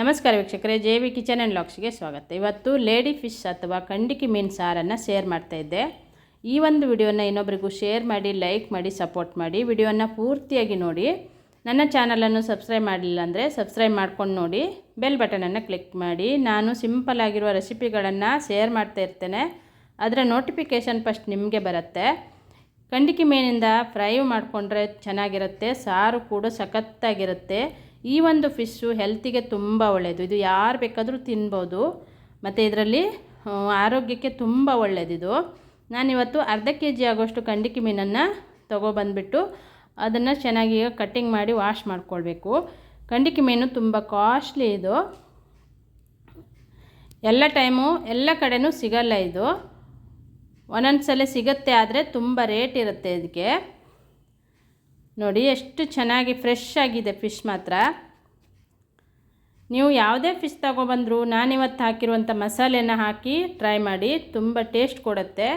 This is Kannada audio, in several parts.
ನಮಸ್ಕಾರ ವೀಕ್ಷಕರೇ, ಜೆ ವಿ ಕಿಚನ್ ಆ್ಯಂಡ್ ಲಾಕ್ಸ್ಗೆ ಸ್ವಾಗತ. ಇವತ್ತು ಲೇಡಿ ಫಿಶ್ ಅಥವಾ ಕಂಡಿಕಿ ಮೀನು ಸಾರನ್ನು ಶೇರ್ ಮಾಡ್ತಾ ಇದ್ದೆ. ಈ ಒಂದು ವಿಡಿಯೋನ ಇನ್ನೊಬ್ಬರಿಗೂ ಶೇರ್ ಮಾಡಿ, ಲೈಕ್ ಮಾಡಿ, ಸಪೋರ್ಟ್ ಮಾಡಿ ವಿಡಿಯೋನ ಪೂರ್ತಿಯಾಗಿ ನೋಡಿ. ನನ್ನ ಚಾನಲನ್ನು ಸಬ್ಸ್ಕ್ರೈಬ್ ಮಾಡಲಿಲ್ಲ ಅಂದರೆ ಸಬ್ಸ್ಕ್ರೈಬ್ ಮಾಡ್ಕೊಂಡು ನೋಡಿ. ಬೆಲ್ ಬಟನನ್ನು ಕ್ಲಿಕ್ ಮಾಡಿ. ನಾನು ಸಿಂಪಲ್ ಆಗಿರುವ ರೆಸಿಪಿಗಳನ್ನು ಶೇರ್ ಮಾಡ್ತಾ ಇರ್ತೇನೆ. ಅದರ ನೋಟಿಫಿಕೇಷನ್ ಫಸ್ಟ್ ನಿಮಗೆ ಬರುತ್ತೆ. ಕಂಡಿಕಿ ಮೀನಿಂದ ಫ್ರೈ ಮಾಡಿಕೊಂಡ್ರೆ ಚೆನ್ನಾಗಿರುತ್ತೆ, ಸಾರು ಕೂಡ ಸಖತ್ತಾಗಿರುತ್ತೆ. ಈ ಒಂದು ಫಿಶ್ಶು ಹೆಲ್ತಿಗೆ ತುಂಬ ಒಳ್ಳೆಯದು ಇದು ಯಾರು ಬೇಕಾದರೂ ತಿನ್ಬೋದು. ಮತ್ತು ಇದರಲ್ಲಿ ಆರೋಗ್ಯಕ್ಕೆ ತುಂಬ ಒಳ್ಳೆಯದಿದು ನಾನಿವತ್ತು ಅರ್ಧ ಕೆ ಜಿ ಆಗೋಷ್ಟು ಕಂಡಿಕಿ ಮೀನನ್ನು ತೊಗೊಬಂದ್ಬಿಟ್ಟು ಅದನ್ನು ಚೆನ್ನಾಗಿ ಕಟ್ಟಿಂಗ್ ಮಾಡಿ ವಾಶ್ ಮಾಡ್ಕೊಳ್ಬೇಕು. ಕಂಡಿಕಿ ಮೀನು ತುಂಬ ಕಾಸ್ಟ್ಲಿ ಇದು. ಎಲ್ಲ ಟೈಮು ಎಲ್ಲ ಕಡೆನೂ ಸಿಗಲ್ಲ ಇದು. ಒಂದೊಂದು ಸಲ ಸಿಗುತ್ತೆ ಆದರೆ ತುಂಬ ರೇಟ್ ಇರುತ್ತೆ ಇದಕ್ಕೆ ನೋಡಿ, ಎಷ್ಟು ಚೆನ್ನಾಗಿ ಫ್ರೆಶ್ ಆಗಿದೆ ಫಿಶ್ ಮಾತ್ರ. ನೀವು ಯಾವುದೇ ಫಿಶ್ ತಗೊಬಂದರೂ ನಾನಿವತ್ತು ಹಾಕಿರುವಂಥ ಮಸಾಲೆನ ಹಾಕಿ ಟ್ರೈ ಮಾಡಿ, ತುಂಬ ಟೇಸ್ಟ್ ಕೊಡುತ್ತೆ.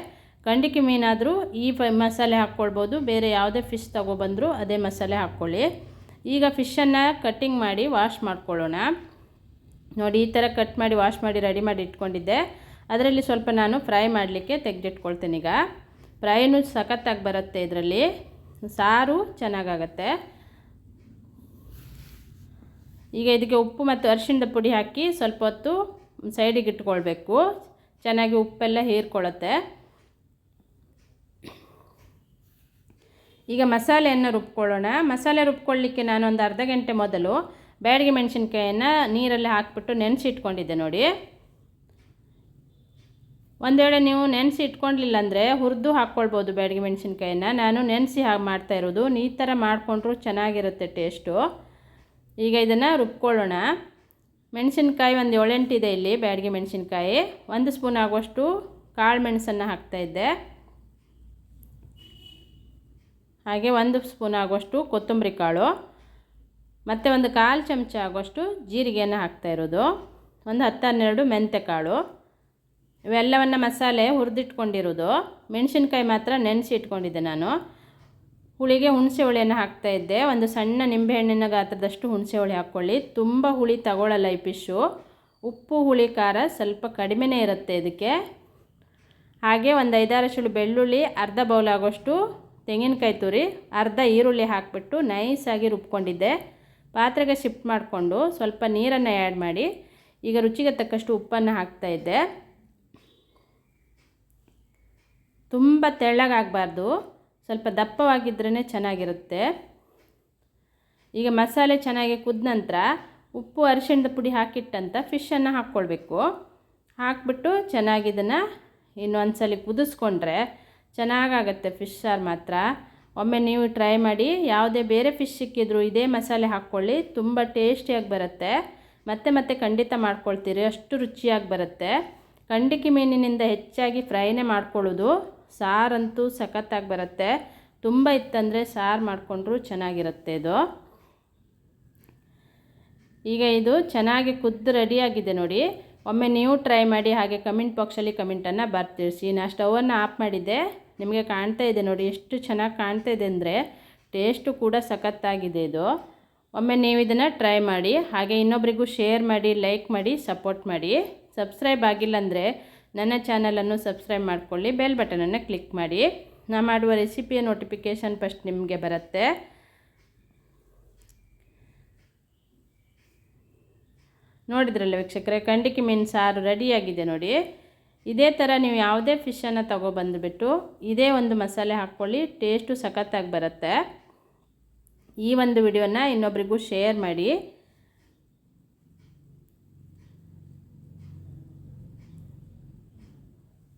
ಗಂಡಿಕೆ ಮೀನಾದರೂ ಈ ಮಸಾಲೆ ಹಾಕ್ಕೊಳ್ಬೋದು, ಬೇರೆ ಯಾವುದೇ ಫಿಶ್ ತಗೊಬಂದರೂ ಅದೇ ಮಸಾಲೆ ಹಾಕ್ಕೊಳ್ಳಿ. ಈಗ ಫಿಶನ್ನು ಕಟ್ಟಿಂಗ್ ಮಾಡಿ ವಾಶ್ ಮಾಡ್ಕೊಳ್ಳೋಣ. ನೋಡಿ, ಈ ಥರ ಕಟ್ ಮಾಡಿ ವಾಶ್ ಮಾಡಿ ರೆಡಿ ಮಾಡಿ ಇಟ್ಕೊಂಡಿದ್ದೆ. ಅದರಲ್ಲಿ ಸ್ವಲ್ಪ ನಾನು ಫ್ರೈ ಮಾಡಲಿಕ್ಕೆ ತೆಗೆದಿಟ್ಕೊಳ್ತೇನೆ ಈಗ. ಫ್ರೈನೂ ಸಖತ್ತಾಗಿ ಬರುತ್ತೆ ಇದರಲ್ಲಿ. ಸಾರು ಚೆನ್ನಾಗಾಗತ್ತೆ. ಈಗ ಇದಕ್ಕೆ ಉಪ್ಪು ಮತ್ತು ಅರಿಶಿಣದ ಪುಡಿ ಹಾಕಿ ಸ್ವಲ್ಪ ಹೊತ್ತು ಸೈಡಿಗೆ ಇಟ್ಕೊಳ್ಬೇಕು. ಚೆನ್ನಾಗಿ ಉಪ್ಪೆಲ್ಲ ಹೀರ್ಕೊಳ್ಳುತ್ತೆ. ಈಗ ಮಸಾಲೆಯನ್ನು ರುಬ್ಕೊಳ್ಳೋಣ. ಮಸಾಲೆ ರುಬ್ಕೊಳ್ಳಿಕ್ಕೆ ನಾನು ಒಂದು ಅರ್ಧ ಗಂಟೆ ಮೊದಲು ಬ್ಯಾಡಿಗೆ ಮೆಣಸಿನ್ಕಾಯನ್ನು ನೀರಲ್ಲಿ ಹಾಕಿಬಿಟ್ಟು ನೆನೆಸಿಟ್ಕೊಂಡಿದ್ದೆ ನೋಡಿ. ಒಂದು ವೇಳೆ ನೀವು ನೆನೆಸಿ ಇಟ್ಕೊಂಡಿಲ್ಲ ಅಂದರೆ ಹುರಿದು ಹಾಕ್ಕೊಳ್ಬೋದು ಬ್ಯಾಡಿಗೆ ಮೆಣಸಿನ್ಕಾಯಿನ. ನಾನು ನೆನೆಸಿ ಹಾಗೆ ಮಾಡ್ತಾ ಇರೋದು. ಈ ಥರ ಮಾಡಿಕೊಂಡ್ರು ಚೆನ್ನಾಗಿರುತ್ತೆ ಟೇಸ್ಟು. ಈಗ ಇದನ್ನು ರುಬ್ಕೊಳ್ಳೋಣ. ಮೆಣಸಿನ್ಕಾಯಿ ಒಂದು ಏಳೆಂಟಿದೆ ಇಲ್ಲಿ ಬ್ಯಾಡಿಗೆ ಮೆಣಸಿನ್ಕಾಯಿ. ಒಂದು ಸ್ಪೂನ್ ಆಗುವಷ್ಟು ಕಾಳು ಮೆಣಸನ್ನು ಹಾಕ್ತಾಯಿದ್ದೆ ಹಾಗೆ ಒಂದು ಸ್ಪೂನ್ ಆಗುವಷ್ಟು ಕೊತ್ತಂಬರಿ ಕಾಳು. ಮತ್ತು ಒಂದು ಕಾಲು ಚಮಚ ಆಗುವಷ್ಟು ಜೀರಿಗೆಯನ್ನು ಹಾಕ್ತಾ ಇರೋದು. ಒಂದು ಹತ್ತು ಹನ್ನೆರಡು ಮೆಂತ್ಯ ಕಾಳು. ಇವೆಲ್ಲವನ್ನು ಮಸಾಲೆ ಹುರಿದಿಟ್ಕೊಂಡಿರೋದು. ಮೆಣಸಿನ್ಕಾಯಿ ಮಾತ್ರ ನೆನೆಸಿ ಇಟ್ಕೊಂಡಿದ್ದೆ ನಾನು. ಹುಳಿಗೆ ಹುಣಸೆ ಹುಳಿಯನ್ನು ಹಾಕ್ತಾಯಿದ್ದೆ ಒಂದು ಸಣ್ಣ ನಿಂಬೆಹಣ್ಣಿನ ಗಾತ್ರದಷ್ಟು ಹುಣಸೆ ಹುಳಿ ಹಾಕ್ಕೊಳ್ಳಿ. ತುಂಬ ಹುಳಿ ತಗೊಳ್ಳಲ್ಲ ಈ ಫಿಶ್ಶು ಉಪ್ಪು, ಹುಳಿ, ಖಾರ ಸ್ವಲ್ಪ ಕಡಿಮೆನೇ ಇರುತ್ತೆ ಇದಕ್ಕೆ. ಹಾಗೆ ಒಂದು ಐದಾರು ಸುಳು ಬೆಳ್ಳುಳ್ಳಿ, ಅರ್ಧ ಬೌಲ್ ಆಗೋಷ್ಟು ತೆಂಗಿನಕಾಯಿ ತುರಿ, ಅರ್ಧ ಈರುಳ್ಳಿ ಹಾಕಿಬಿಟ್ಟು ನೈಸಾಗಿ ರುಬ್ಕೊಂಡಿದ್ದೆ. ಪಾತ್ರೆಗೆ ಶಿಫ್ಟ್ ಮಾಡಿಕೊಂಡು ಸ್ವಲ್ಪ ನೀರನ್ನು ಆ್ಯಡ್ ಮಾಡಿ. ಈಗ ರುಚಿಗೆ ತಕ್ಕಷ್ಟು ಉಪ್ಪನ್ನು ಹಾಕ್ತಾಯಿದ್ದೆ ತುಂಬ ತೆಳ್ಳಗಾಗಬಾರ್ದು. ಸ್ವಲ್ಪ ದಪ್ಪವಾಗಿದ್ರೇ ಚೆನ್ನಾಗಿರುತ್ತೆ. ಈಗ ಮಸಾಲೆ ಚೆನ್ನಾಗಿ ಕುದ್ದ ನಂತರ ಉಪ್ಪು ಅರಿಶಿಣದ ಪುಡಿ ಹಾಕಿಟ್ಟಂಥ ಫಿಶನ್ನು ಹಾಕ್ಕೊಳ್ಬೇಕು. ಹಾಕ್ಬಿಟ್ಟು ಚೆನ್ನಾಗಿ ಇದನ್ನು ಇನ್ನೊಂದು ಸಲ ಕುದಿಸ್ಕೊಂಡ್ರೆ ಚೆನ್ನಾಗಾಗತ್ತೆ ಫಿಶ್ ಸಾರು ಮಾತ್ರ. ಒಮ್ಮೆ ನೀವು ಟ್ರೈ ಮಾಡಿ, ಯಾವುದೇ ಬೇರೆ ಫಿಶ್ ಸಿಕ್ಕಿದ್ರು ಇದೇ ಮಸಾಲೆ ಹಾಕ್ಕೊಳ್ಳಿ, ತುಂಬ ಟೇಸ್ಟಿಯಾಗಿ ಬರುತ್ತೆ. ಮತ್ತೆ ಮತ್ತೆ ಖಂಡಿತ ಮಾಡ್ಕೊಳ್ತೀರಿ, ಅಷ್ಟು ರುಚಿಯಾಗಿ ಬರುತ್ತೆ. ಕಂಡಿಕಿ ಮೀನಿನಿಂದ ಹೆಚ್ಚಾಗಿ ಫ್ರೈನೇ ಮಾಡ್ಕೊಳ್ಳೋದು. ಸಾರಂತೂ ಸಖತ್ತಾಗಿ ಬರುತ್ತೆ. ತುಂಬ ಇತ್ತಂದರೆ ಸಾರು ಮಾಡಿಕೊಂಡ್ರು ಚೆನ್ನಾಗಿರುತ್ತೆ ಇದು. ಈಗ ಇದು ಚೆನ್ನಾಗಿ ಕುದ್ದು ರೆಡಿಯಾಗಿದೆ ನೋಡಿ. ಒಮ್ಮೆ ನೀವು ಟ್ರೈ ಮಾಡಿ ಹಾಗೆ ಕಮೆಂಟ್ ಬಾಕ್ಸಲ್ಲಿ ಕಮೆಂಟನ್ನು ಬರ್ತಿರಿಸಿ. ನಾನು ಸ್ಟವನ್ನು ಆಫ್ ಮಾಡಿದ್ದೆ. ನಿಮಗೆ ಕಾಣ್ತಾ ಇದೆ ನೋಡಿ ಎಷ್ಟು ಚೆನ್ನಾಗಿ ಕಾಣ್ತಾ ಇದೆ ಅಂದರೆ ಟೇಸ್ಟು ಕೂಡ ಸಖತ್ತಾಗಿದೆ ಇದು. ಒಮ್ಮೆ ನೀವು ಇದನ್ನು ಟ್ರೈ ಮಾಡಿ ಹಾಗೆ ಇನ್ನೊಬ್ರಿಗೂ ಶೇರ್ ಮಾಡಿ ಲೈಕ್ ಮಾಡಿ ಸಪೋರ್ಟ್ ಮಾಡಿ. ಸಬ್ಸ್ಕ್ರೈಬ್ ಆಗಿಲ್ಲ ಅಂದರೆ ನನ್ನ ಚಾನಲನ್ನು ಸಬ್ಸ್ಕ್ರೈಬ್ ಮಾಡಿಕೊಳ್ಳಿ ಬೆಲ್ ಬಟನನ್ನು ಕ್ಲಿಕ್ ಮಾಡಿ. ನಾ ಮಾಡುವ ರೆಸಿಪಿಯ ನೋಟಿಫಿಕೇಷನ್ ಫಸ್ಟ್ ನಿಮಗೆ ಬರುತ್ತೆ. ನೋಡಿದ್ರಲ್ಲ ವೀಕ್ಷಕರೇ, ಕಂಡಿಕಿ ಮೀನು ಸಾರು ರೆಡಿಯಾಗಿದೆ ನೋಡಿ. ಇದೇ ಥರ ನೀವು ಯಾವುದೇ ಫಿಶನ್ನು ತಗೊಬಂದುಬಿಟ್ಟು ಇದೇ ಒಂದು ಮಸಾಲೆ ಹಾಕ್ಕೊಳ್ಳಿ ಟೇಸ್ಟು ಸಖತ್ತಾಗಿ ಬರುತ್ತೆ. ಈ ಒಂದು ವಿಡಿಯೋನ ಇನ್ನೊಬ್ರಿಗೂ ಶೇರ್ ಮಾಡಿ.